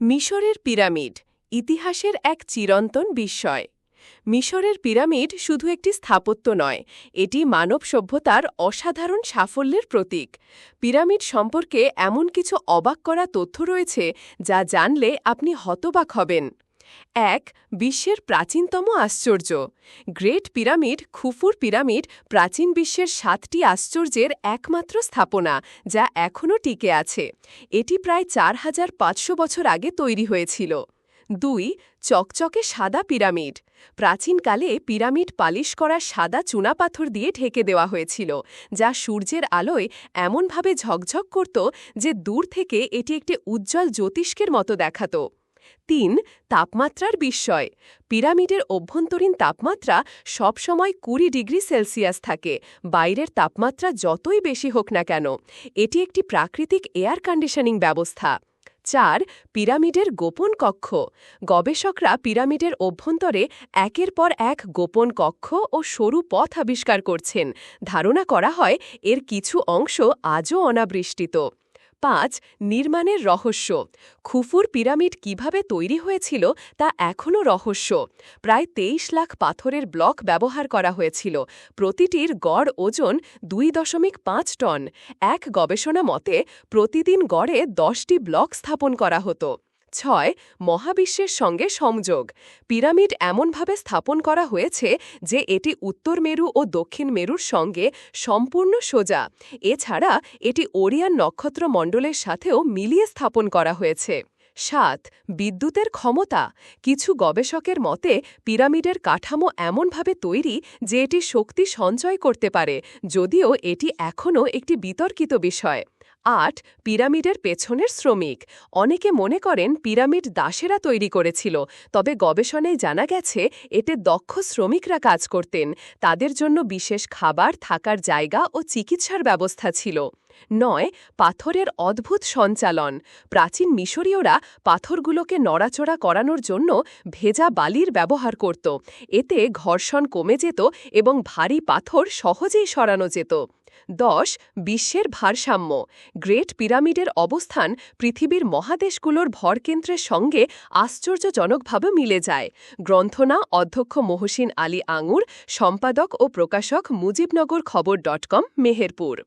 মিশরের পিরামিড ইতিহাসের এক চিরন্তন বিস্ময়। মিশরের পিরামিড শুধু একটি স্থাপত্য নয়, এটি মানব সভ্যতার অসাধারণ সাফল্যের প্রতীক। পিরামিড সম্পর্কে এমন কিছু অবাক করা তথ্য রয়েছে যা জানলে আপনি হতবাক হবেন। এক, বিশ্বের প্রাচীনতম আশ্চর্য। গ্রেট পিরামিড, খুফুর পিরামিড, প্রাচীন বিশ্বের সাতটি আশ্চর্যের একমাত্র স্থাপনা, যা এখনও টিকে আছে। এটি প্রায় চার হাজার পাঁচশো বছর আগে তৈরি হয়েছিল। দুই, চকচকে সাদা পিরামিড। প্রাচীনকালে পিরামিড পালিশ করা সাদা চুনাপাথর দিয়ে ঢেকে দেওয়া হয়েছিল, যা সূর্যের আলোয় এমনভাবে ঝকঝক করত যে দূর থেকে এটি একটি উজ্জ্বল জ্যোতিষ্কের মতো দেখাত। তিন, তাপমাত্রার বিস্ময়। পিরামিডের অভ্যন্তরীণ তাপমাত্রা সবসময় কুড়ি ডিগ্রি সেলসিয়াস থাকে। বাইরের তাপমাত্রা যতই বেশি হোক না কেন, এটি একটি প্রাকৃতিক এয়ার কন্ডিশনিং ব্যবস্থা। চার, পিরামিডের গোপন কক্ষ। গবেষকরা পিরামিডের অভ্যন্তরে একের পর এক গোপন কক্ষ ও সরু পথ আবিষ্কার করছেন। ধারণা করা হয়, এর কিছু অংশ আজও অনাবৃষ্টিত। পাঁচ নির্মাণের রহস্য। খুফুর পিরামিড কীভাবে তৈরি হয়েছিল তা এখনও রহস্য। প্রায় তেইশ লাখ পাথরের ব্লক ব্যবহার করা হয়েছিল। প্রতিটির গড় ওজন দুই দশমিক পাঁচ টন। এক গবেষণা মতে, প্রতিদিন গড়ে দশটি ব্লক স্থাপন করা হতো। ছয় মহাবিশ্বের সঙ্গে সংযোগ। পিরামিড এমনভাবে স্থাপন করা হয়েছে যে এটি উত্তর মেরু ও দক্ষিণ মেরুর সঙ্গে সম্পূর্ণ সোজা। এছাড়া এটি ওরিয়ান নক্ষত্র মণ্ডলের সাথেও মিলিয়ে স্থাপন করা হয়েছে। সাত বিদ্যুতের ক্ষমতা। কিছু গবেষকের মতে, পিরামিডের কাঠামো এমনভাবে তৈরি যে এটি শক্তি সঞ্চয় করতে পারে, যদিও এটি এখনও একটি বিতর্কিত বিষয়। আট পিরামিডের পেছনের শ্রমিক। অনেকে মনে করেন পিরামিড দাসেরা তৈরি করেছিল, তবে গবেষণায় জানা গেছে, এতে দক্ষ শ্রমিকরা কাজ করতেন। তাদের জন্য বিশেষ খাবার, থাকার জায়গা ও চিকিৎসার ব্যবস্থা ছিল। নয়, পাথরের অদ্ভুত সঞ্চালন। প্রাচীন মিশরীয়রা পাথরগুলোকে নড়াচড়া করানোর জন্য ভেজা বালির ব্যবহার করত। এতে ঘর্ষণ কমে যেত এবং ভারী পাথর সহজেই সরানো যেত। দশ, বিশ্বের ভারসাম্য। গ্রেট পিরামিডের অবস্থান পৃথিবীর মহাদেশগুলোর ভরকেন্দ্রের সঙ্গে আশ্চর্যজনকভাবে মিলে যায়। গ্রন্থনা অধ্যক্ষ মহসিন আলী আঙুর, সম্পাদক ও প্রকাশক মুজিবনগর খবর ডট কম, মেহেরপুর।